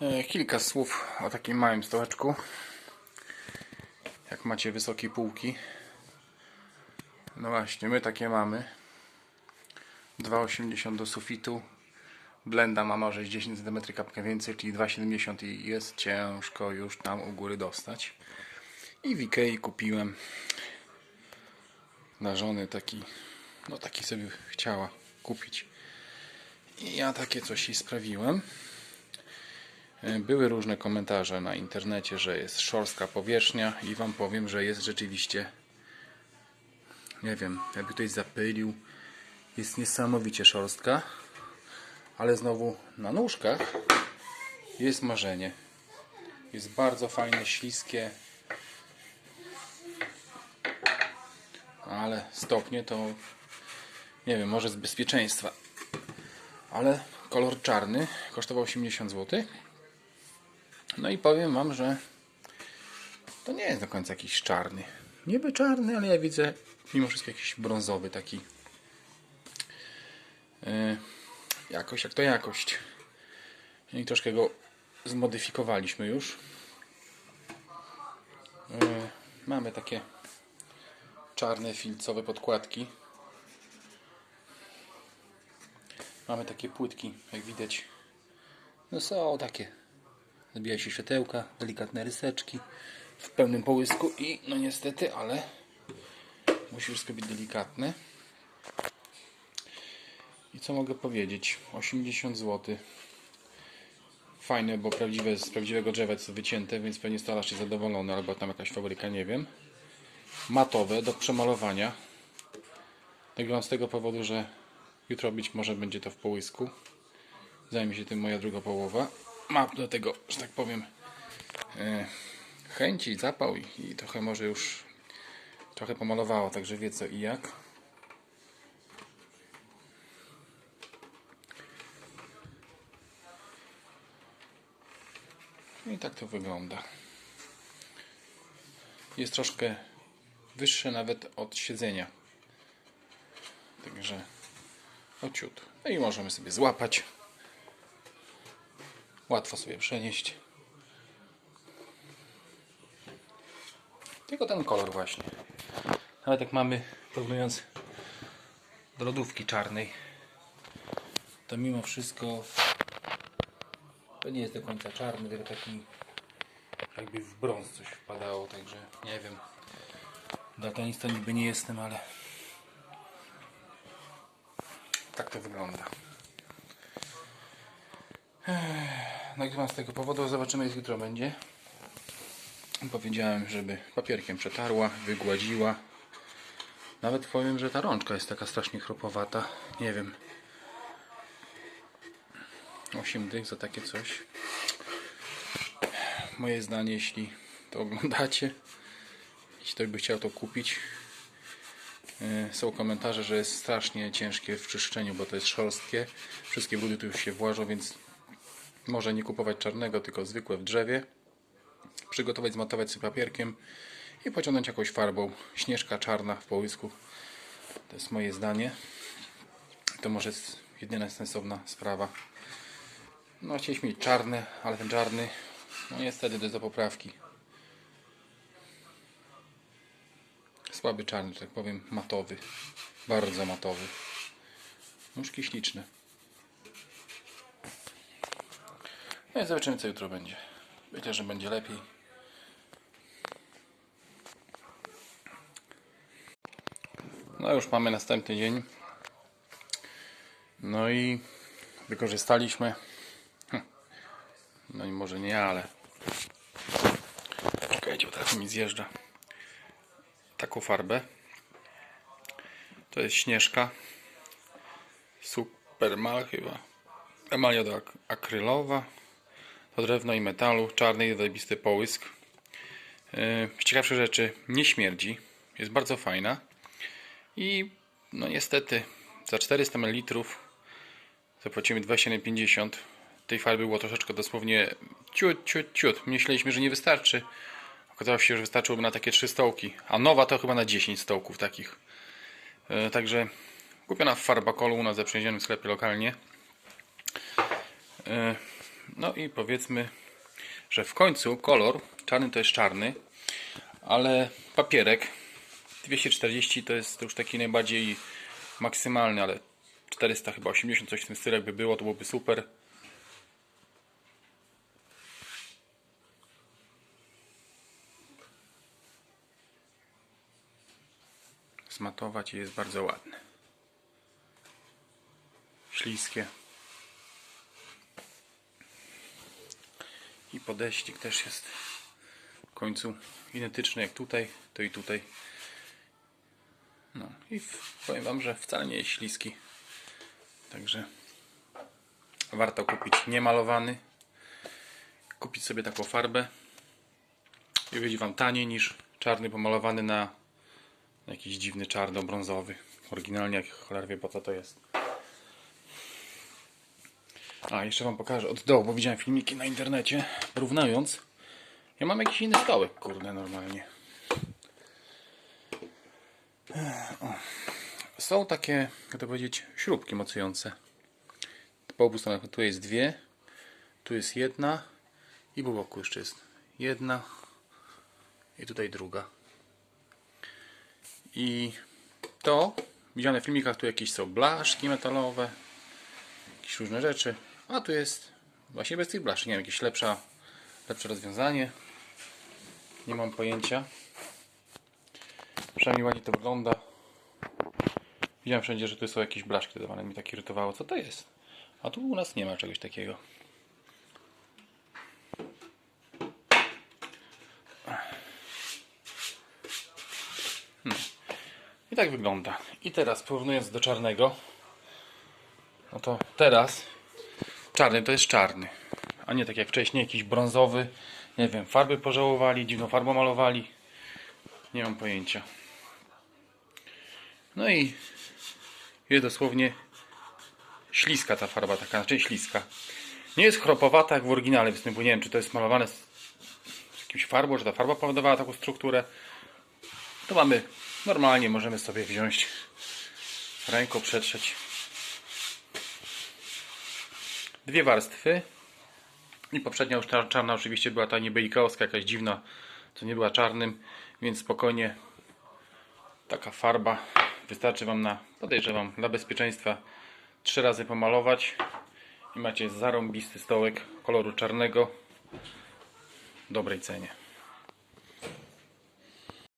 E, Kilka słów o takim małym stołeczku. Jak macie wysokie półki. No właśnie, my takie mamy. 2,80 do sufitu. Blenda ma może 10 cm kapkę więcej, czyli 2,70 i jest ciężko już tam u góry dostać. I w Ikei kupiłem dla żony taki, no taki sobie chciała kupić. I ja takie coś jej sprawiłem. E, Były różne komentarze na internecie, że jest szorstka powierzchnia i Wam powiem, że jest rzeczywiście nie wiem, jakby ktoś zapylił jest niesamowicie szorstka ale znowu na nóżkach jest marzenie. Jest bardzo fajne, śliskie ale stopnie to nie wiem, może z bezpieczeństwa. Ale kolor czarny kosztował 80 zł no i powiem Wam, że to nie jest do końca jakiś czarny. Niby czarny, ale ja widzę mimo wszystko jakiś brązowy taki. Yy, jakość jak to jakość. I troszkę go zmodyfikowaliśmy już. Yy, mamy takie czarne filcowe podkładki. Mamy takie płytki, jak widać. No są takie Zabija się światełka, delikatne ryseczki w pełnym połysku i no niestety, ale musi wszystko być delikatne. I co mogę powiedzieć? 80 zł. Fajne, bo prawdziwe, z prawdziwego drzewa jest wycięte, więc pewnie stalasz jest zadowolony, albo tam jakaś fabryka, nie wiem. Matowe do przemalowania. Nagrywam z tego powodu, że jutro być może będzie to w połysku. Zajmie się tym moja druga połowa. Ma do tego, że tak powiem, e, chęci, zapał i, trochę może już trochę pomalowało, także wie co i jak. No I tak to wygląda. Jest troszkę wyższe nawet od siedzenia. Także ociut. No i możemy sobie złapać. Łatwo sobie przenieść. Tylko ten kolor właśnie. Nawet jak mamy, porównując do lodówki czarnej, to mimo wszystko to nie jest do końca czarny, tylko taki jakby w brąz coś wpadało, także nie wiem. Daltonista niby nie jestem, ale tak to wygląda. Nagrywam z tego powodu, zobaczymy jak jutro będzie. Powiedziałem, żeby papierkiem przetarła, wygładziła. Nawet powiem, że ta rączka jest taka strasznie chropowata. Nie wiem. 8 dych za takie coś. Moje zdanie, jeśli to oglądacie, jeśli ktoś by chciał to kupić, yy, są komentarze, że jest strasznie ciężkie w czyszczeniu, bo to jest szorstkie. Wszystkie brudy tu już się włażą, więc może nie kupować czarnego, tylko zwykłe w drzewie. Przygotować, zmatować sobie papierkiem i pociągnąć jakąś farbą. Śnieżka czarna w połysku. To jest moje zdanie. To może jest jedyna sensowna sprawa. No chcieliśmy mieć czarne, ale ten czarny, no niestety to jest do poprawki. Słaby czarny, że tak powiem, matowy. Bardzo matowy. Nóżki śliczne. No i zobaczymy co jutro będzie. Myślę, że będzie lepiej. No już mamy następny dzień. No i wykorzystaliśmy. hm, No i może nie, ale. Czekajcie, bo teraz mi zjeżdża. Taką farbę. To jest śnieżka. Supermal chyba. Emalia do ak akrylowa. To drewno i metalu. Czarny i zajebisty połysk. Yy, z rzeczy nie śmierdzi. Jest bardzo fajna. I no niestety za 400 ml zapłacimy 27,50. Tej farby było troszeczkę dosłownie ciut, ciut, ciut. Myśleliśmy, że nie wystarczy. Okazało się, że wystarczyłoby na takie 3 stołki. A nowa to chyba na 10 stołków takich. Yy, także kupiona w Farbakolu u nas w zaprzyjaźnionym sklepie lokalnie. Yy, No i powiedzmy, że w końcu kolor czarny to jest czarny, ale papierek 240 to jest już taki najbardziej maksymalny, ale 400 chyba 80 coś w tym stylu jakby było, to byłoby super. Smatować i jest bardzo ładne. Śliskie. I podeścik też jest w końcu identyczny jak tutaj, to i tutaj. No i powiem Wam, że wcale nie jest śliski. Także warto kupić niemalowany. Kupić sobie taką farbę. I wyjdzie Wam taniej niż czarny pomalowany na jakiś dziwny czarno-brązowy. Oryginalnie jak cholera wie po co to jest. A, jeszcze Wam pokażę od dołu, bo widziałem filmiki na internecie. Porównując, ja mam jakiś inny stołek, kurde, normalnie. Są takie, jak to powiedzieć, śrubki mocujące. Po obu stronach tu jest dwie, tu jest jedna i po boku jeszcze jest jedna i tutaj druga. I to, widziane w filmikach, tu jakieś są blaszki metalowe, jakieś różne rzeczy. A tu jest właśnie bez tych blaszek. Nie wiem, jakieś lepsza, lepsze rozwiązanie. Nie mam pojęcia. Przynajmniej ładnie to wygląda. Widziałem wszędzie, że tu są jakieś blaszki dodawane. Mnie tak irytowało. Co to jest? A tu u nas nie ma czegoś takiego. No. I tak wygląda. I teraz porównując do czarnego, no to teraz czarny to jest czarny, a nie tak jak wcześniej jakiś brązowy. Nie wiem, farby pożałowali, dziwną farbą malowali. Nie mam pojęcia. No i jest dosłownie śliska ta farba, taka, znaczy śliska. Nie jest chropowata jak w oryginale występuje. Nie wiem, czy to jest malowane z, z jakimś farbą, że ta farba powodowała taką strukturę. To mamy normalnie, możemy sobie wziąć ręką, przetrzeć dwie warstwy. I poprzednia już czar- czarna oczywiście była ta niby ikaowska, jakaś dziwna, co nie była czarnym, więc spokojnie taka farba wystarczy Wam na, podejrzewam, dla bezpieczeństwa trzy razy pomalować i macie zarąbisty stołek koloru czarnego w dobrej cenie.